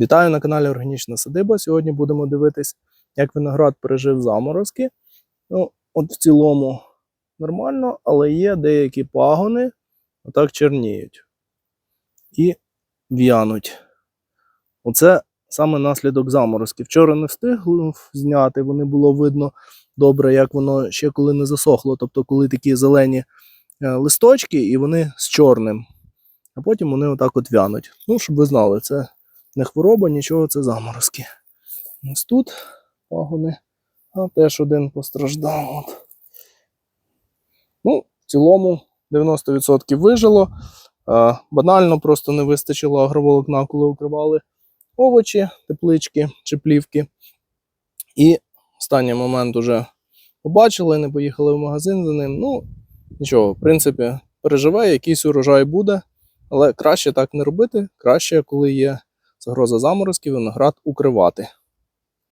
Вітаю на каналі Органічна Садиба. Сьогодні будемо дивитись, як виноград пережив заморозки. Ну, от в цілому нормально, але є деякі пагони, отак черніють і в'януть. Оце саме наслідок заморозки. Вчора не встигли зняти, вони було видно добре, як воно ще коли не засохло, тобто коли такі зелені е, листочки, і вони з чорним. А потім вони отак от в'януть. Ну, щоб ви знали, це не хвороба, нічого, це заморозки. Ось тут пагони, а теж один постраждав. От. Ну, в цілому 90% вижило. Банально просто не вистачило агроволокна, коли укривали овочі, теплички чи плівки. І останній момент уже побачили, не поїхали в магазин за ним. Ну, нічого, в принципі, переживе, якийсь урожай буде, але краще так не робити. Краще, коли є загроза заморозків, виноград укривати.